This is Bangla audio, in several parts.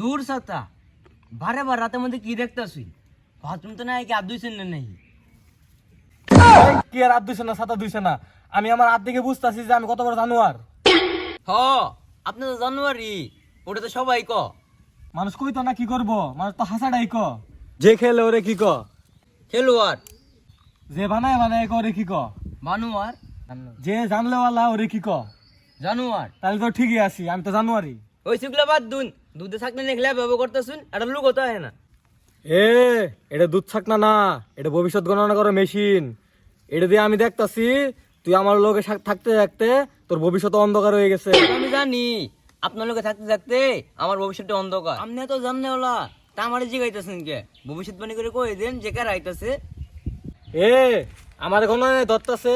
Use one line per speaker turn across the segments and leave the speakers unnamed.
দূর সাতা। বারে বার রাতের মধ্যে কি দেখতাছি বাথরুম তো নাই কি শুনলে নেই?
কি আর দুইছে না সাতা দুইছে না? আমি আমার হাত দিকে বুঝতেছি যে আমি কত বড় জানোয়ার।
হ আপনি তো জানুয়ারি ওটা তো সবাই ক।
মানুষ কইতো না কি করব মানুষ তো হাসাটাই ক। যে খেলে ওরে কি ক?
খেলোয়াড়।
যে বানায় বানায় ক ওরে কি ক?
মানুয়ার।
যে জানলেওয়ালা ওরে কি ক?
জানুয়ার।
তাহলে তো ঠিকই আছি আমি তো জানুয়ারি।
ওই বাদ দুন দুধে থাকলে নেখলে ব্যবহার করতেছুন একটা লুক হতে হয় না।
এ এটা দুধ ছাক না এটা ভবিষ্যৎ গণনা করার মেশিন। এটা দিয়ে আমি দেখতাছি তুই আমার লোকে থাকতে থাকতে তোর ভবিষ্যৎ অন্ধকার হয়ে গেছে।
আমি জানি আপনার লোকে থাকতে থাকতে আমার ভবিষ্যৎটা অন্ধকার। আপনি তো জানলে ওলা তা আমার জিগাইতেছেন কে? ভবিষ্যৎবাণী করে কই দেন যে কার আইতাছে
এ আমার গণনায় ধরতাছে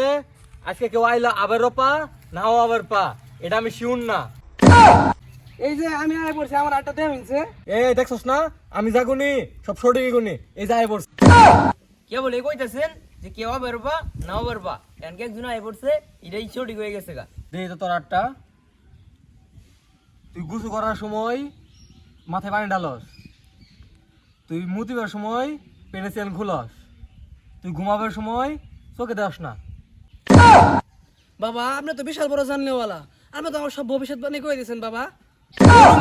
আজকে কেউ আইলা আবার পা নাও আবার পা এটা আমি শিউন না।
এই যে আমি আয় পড়ছি আমার আটটা দেওয়া হয়েছে
এ দেখছস না? আমি যাগুনি সব সঠিকই গুনি। এই যাই পড়ছে।
কে বলে কইতাছেন যে কেউ বেরবা নাও বেরবা এনকে একজন আই পড়ছে? এটাই সঠিক হয়ে গেছে গা।
দে তো তোর আটটা। তুই গুছু করার সময় মাথায় পানি ঢালস। তুই মুতিবার সময় পেনেসিয়ান খুলস। তুই ঘুমাবার সময় চোখে দেওয়াস না।
বাবা আপনি তো বিশাল বড় জানলেওয়ালা। আপনি তো আমার সব ভবিষ্যৎবাণী করে দিয়েছেন বাবা।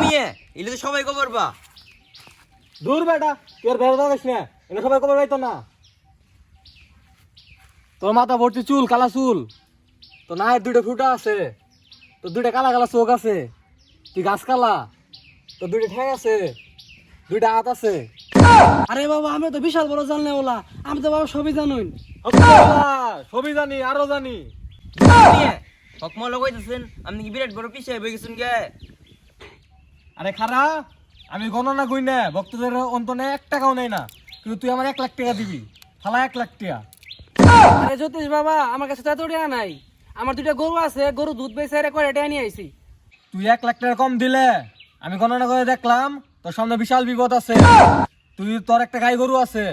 মিয়ে এলে তো সবাই কবর বা
দূর বেটা তুই আর বেরো দাঁড়াস না। এটা সবাই কবে পাইতো না। তোর মাথা ভর্তি চুল কালা চুল। তো না দুইটা ফুটা আছে। তো দুইটা কালা কালা চোখ আছে। তুই গাছ কালা। তো দুইটা ঠ্যাং আছে। দুইটা হাত আছে।
আরে বাবা আমি তো বিশাল বড় জানলেওয়ালা। আমি তো বাবা সবই জানুন
সবই জানি আরও জানি।
মিয়ে হকমা লগাইতেছেন আপনি কি বিরাট বড় পিছিয়ে হয়ে গেছেন কে
আরে খারা আমি গণনা কই না ভক্তদের অন্তনে এক টাকাও নেই না কিন্তু তুই আমার এক লাখ টাকা দিবি ফালা এক লাখ টাকা।
আরে জ্যোতিষ বাবা আমার কাছে তো টাকা নাই। আমার দুইটা গরু আছে গরু দুধ বেচে আরে কয়টা টাকা নিয়ে আইছি।
তুই এক লাখ টাকা কম দিলে আমি গণনা করে দেখলাম তোর সামনে বিশাল বিপদ আছে। তুই তোর একটা গাই গরু আছে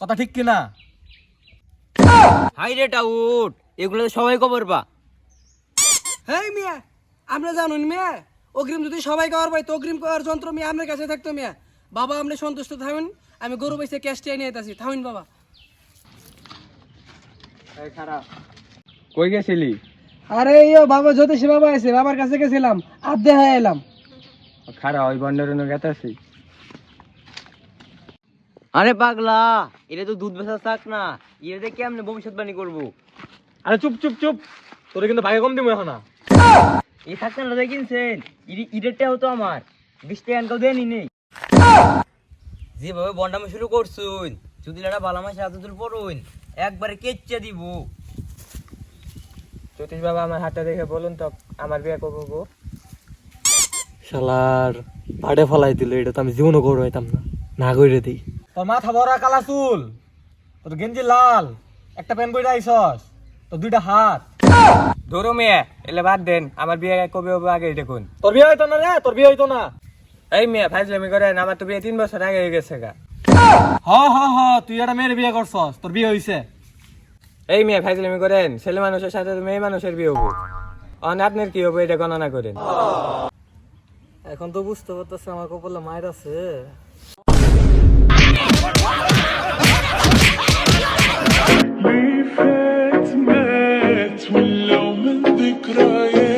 কথা ঠিক কিনা?
হাই রে টাউট এগুলো সবাই কবর বা
হেই মিয়া আপনি জানুন মিয়া অগ্রিম যদি সবাই পাই তো অগ্রিম খাওয়ার যন্ত্র মিয়া আপনার কাছে থাকতো মিয়া। বাবা আপনি সন্তুষ্ট থাকুন আমি গরু বেচে ক্যাশ টিয়া নিয়ে আসি থাকুন বাবা।
কই গেছিলি?
আরে ইয়ো বাবা জ্যোতিষী বাবা আছে বাবার কাছে গেছিলাম আর দেখা এলাম।
খারা ওই বন্ডের গেতাছি
আরে পাগলা এটা তো দুধ বেচা থাক না। এটা কেমনে ভবিষ্যৎবাণী করব?
আরে চুপ চুপ চুপ। তোরে কিন্তু ভাগে কম দিব এখন না
এই থাকতেন রাজা কিনছেন? ইডেরটা হতো আমার। বিশ টাকা কেউ দেয়নি নেই। যেভাবে বন্ডামি শুরু করছুন যদি একটা বালা মাসে এত দূর পড়ুন একবারে কেচ্চা দিব।
জ্যোতিষ বাবা আমার হাতটা দেখে বলুন তো আমার বিয়ে কবে গো। শালার পাড়ে ফলাই দিল এটা তো আমি জীবনও করব হইতাম না। না কইরে দিই। তোর মাথা বড় কালা চুল তোর গেঞ্জি লাল একটা প্যান্ট বইটা আইসস তোর দুইটা হাত।
ধরো মেয়ে এলে বাদ দেন আমার বিয়ে কবে হবে আগে দেখুন
তোর বিয়ে হইতো না রে তোর বিয়ে হইতো না।
এই মেয়ে ফাইজলামি করেন আমার তো বিয়ে তিন বছর আগে হয়ে গেছে গা।
হ হ হ তুই একটা মেয়ের বিয়ে করছস তোর বিয়ে হইছে।
এই মেয়ে ফাইজলামি করেন ছেলে মানুষের সাথে তো মেয়ে মানুষের বিয়ে হব। অন আপনার কি হবে এটা গণনা করেন।
এখন তো বুঝতে পারতেছে আমার কপালে মায়ের আছে।
краев.